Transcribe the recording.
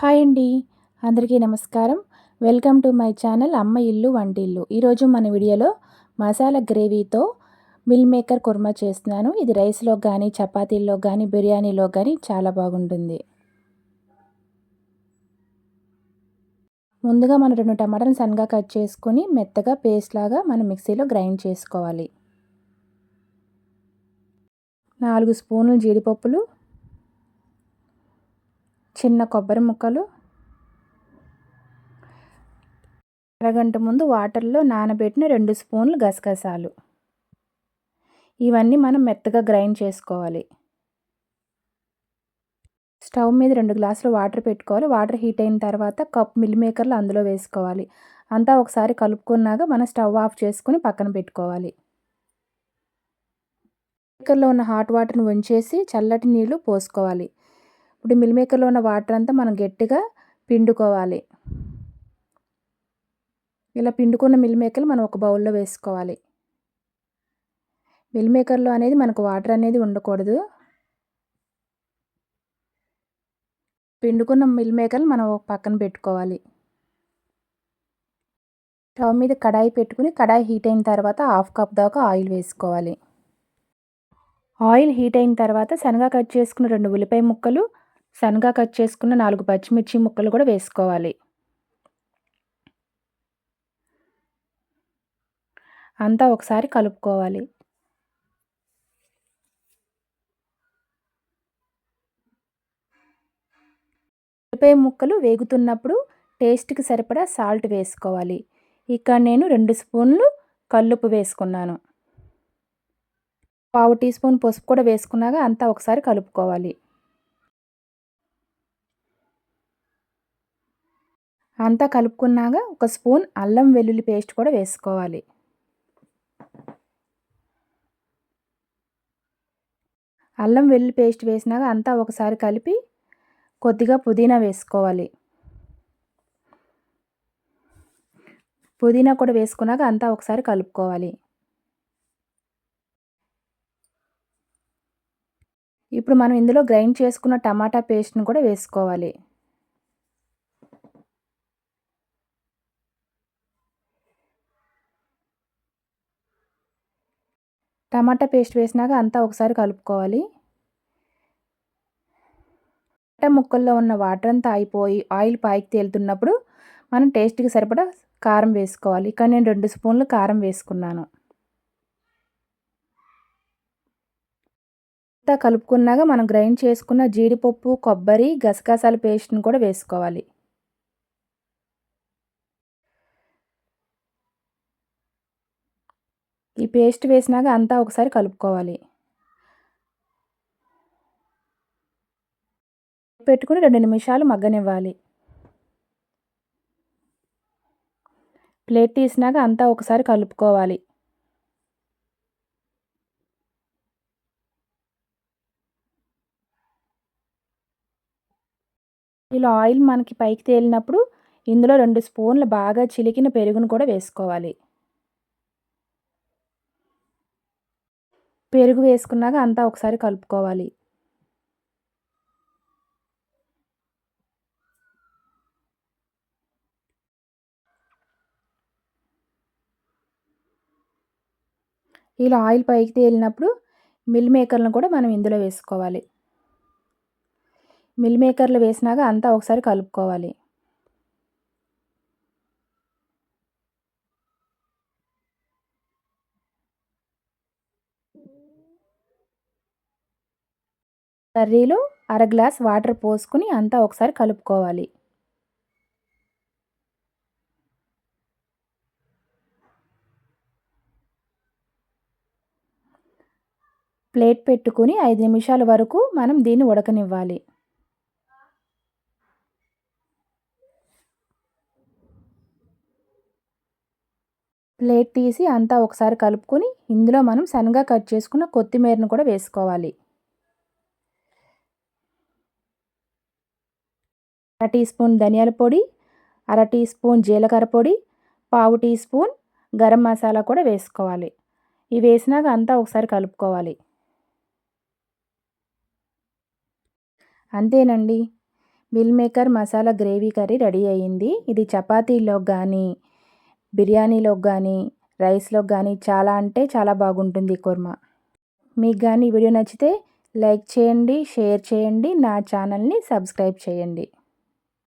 Hi అండి. అందరికీ నమస్కారం. వెల్కమ్ టు మై ఛానల్ అమ్మ ఇల్లు వంటిల్లు ఈరోజు మన వీడియోలో మసాలా గ్రేవీతో మిల్ మేకర్ కుర్మా చేస్తున్నాను. ఇది రైస్లో కానీ చపాతీల్లో కానీ బిర్యానీలో కానీ చాలా బాగుంటుంది. ముందుగా మనం రెండు టమాటాలు సన్నగా కట్ చేసుకొని మెత్తగా పేస్ట్ లాగా మనం మిక్సీలో గ్రైండ్ చేసుకోవాలి. నాలుగు స్పూన్లు జీడిపప్పులు చిన్న కొబ్బరి ముక్కలు అరగంట ముందు వాటర్లో నానబెట్టిన రెండు స్పూన్లు గసగసాలు. ఇవన్నీ మనం మెత్తగా గ్రైండ్ చేసుకోవాలి. స్టవ్ మీద రెండు గ్లాసులు వాటర్ పెట్టుకోవాలి. వాటర్ హీట్ అయిన తర్వాత కప్ మిల్ మేకర్లు అందులో వేసుకోవాలి. అంతా ఒకసారి కలుపుకున్నాక మనం స్టవ్ ఆఫ్ చేసుకుని పక్కన పెట్టుకోవాలి. మేకర్లో ఉన్న హాట్ వాటర్ని ఉంచేసి చల్లటి నీళ్ళు పోసుకోవాలి. ఇప్పుడు మిల్ మేకర్లో ఉన్న వాటర్ అంతా మనం గట్టిగా పిండుకోవాలి. ఇలా పిండుకున్న మిల్ మేకర్లు మనం ఒక బౌల్లో వేసుకోవాలి. మిల్ మేకర్లో అనేది మనకు వాటర్ అనేది ఉండకూడదు. పిండుకున్న మిల్ మేకర్లు మనం పక్కన పెట్టుకోవాలి. స్టవ్ మీద కడాయి పెట్టుకుని కడాయి హీట్ అయిన తర్వాత హాఫ్ కప్ దాకా ఆయిల్ వేసుకోవాలి. ఆయిల్ హీట్ అయిన తర్వాత శనగ కట్ చేసుకున్న రెండు ఉల్లిపాయ ముక్కలు సన్నగా కట్ చేసుకున్న నాలుగు పచ్చిమిర్చి ముక్కలు కూడా వేసుకోవాలి. అంతా ఒకసారి కలుపుకోవాలి. ఉల్లిపాయ ముక్కలు వేగుతున్నప్పుడు టేస్ట్కి సరిపడా సాల్ట్ వేసుకోవాలి. ఇక్కడ నేను రెండు స్పూన్లు కల్లుపు వేసుకున్నాను. పావు టీ స్పూన్ పసుపు కూడా వేసుకున్నాక అంతా ఒకసారి కలుపుకోవాలి. అంతా కలుపుకున్నాక ఒక స్పూన్ అల్లం వెల్లుల్లి పేస్ట్ కూడా వేసుకోవాలి. అల్లం వెల్లుల్లి పేస్ట్ వేసినాక అంతా ఒకసారి కలిపి కొద్దిగా పుదీనా వేసుకోవాలి. పుదీనా కూడా వేసుకున్నాక అంతా ఒకసారి కలుపుకోవాలి. ఇప్పుడు మనం ఇందులో గ్రైండ్ చేసుకున్న టమాటా పేస్ట్ని కూడా వేసుకోవాలి. టమాటా పేస్ట్ వేసినాక అంతా ఒకసారి కలుపుకోవాలి. టమాటా ముక్కల్లో ఉన్న వాటర్ అంతా అయిపోయి ఆయిల్ పైకి తేలుతున్నప్పుడు మనం టేస్ట్కి సరిపడా కారం వేసుకోవాలి. ఇక్కడ నేను రెండు స్పూన్లు కారం వేసుకున్నాను. అంతా కలుపుకున్నాక మనం గ్రైండ్ చేసుకున్న జీడిపప్పు కొబ్బరి గసగసాల పేస్ట్ని కూడా వేసుకోవాలి. ఈ పేస్ట్ వేసినాక అంతా ఒకసారి కలుపుకోవాలి. పెట్టుకుని రెండు నిమిషాలు మగ్గనివ్వాలి. ప్లేట్ తీసినాక అంతా ఒకసారి కలుపుకోవాలి. ఇలా ఆయిల్ మనకి పైకి తేలినప్పుడు ఇందులో రెండు స్పూన్లు బాగా చిలికిన పెరుగును కూడా వేసుకోవాలి. పెరుగు వేసుకున్నాక అంతా ఒకసారి కలుపుకోవాలి. ఇలా ఆయిల్ పైకి తేలినప్పుడు మిల్ మేకర్లను కూడా మనం ఇందులో వేసుకోవాలి. మిల్ మేకర్లు వేసినాక అంతా ఒకసారి కలుపుకోవాలి. కర్రీలో అర గ్లాస్ వాటర్ పోసుకుని అంతా ఒకసారి కలుపుకోవాలి. ప్లేట్ పెట్టుకుని ఐదు నిమిషాల వరకు మనం దీన్ని ఉడకనివ్వాలి. ప్లేట్ తీసి అంతా ఒకసారి కలుపుకొని ఇందులో మనం సన్నగా కట్ చేసుకున్న కొత్తిమీరను కూడా వేసుకోవాలి. అర టీ స్పూన్ ధనియాల పొడి అర టీ స్పూన్ జీలకర్ర పొడి పావు టీ స్పూన్ గరం మసాలా కూడా వేసుకోవాలి. ఇవి వేసినాక అంతా ఒకసారి కలుపుకోవాలి. అంతేనండి. Meal maker masala gravy curry ready అయ్యింది ఇది చపాతీలో కానీ బిర్యానీలో కానీ రైస్లో కానీ చాలా అంటే చాలా బాగుంటుంది కుర్మా. మీకు కానీ వీడియో నచ్చితే లైక్ చేయండి షేర్ చేయండి నా ఛానల్ని సబ్స్క్రైబ్ చేయండి.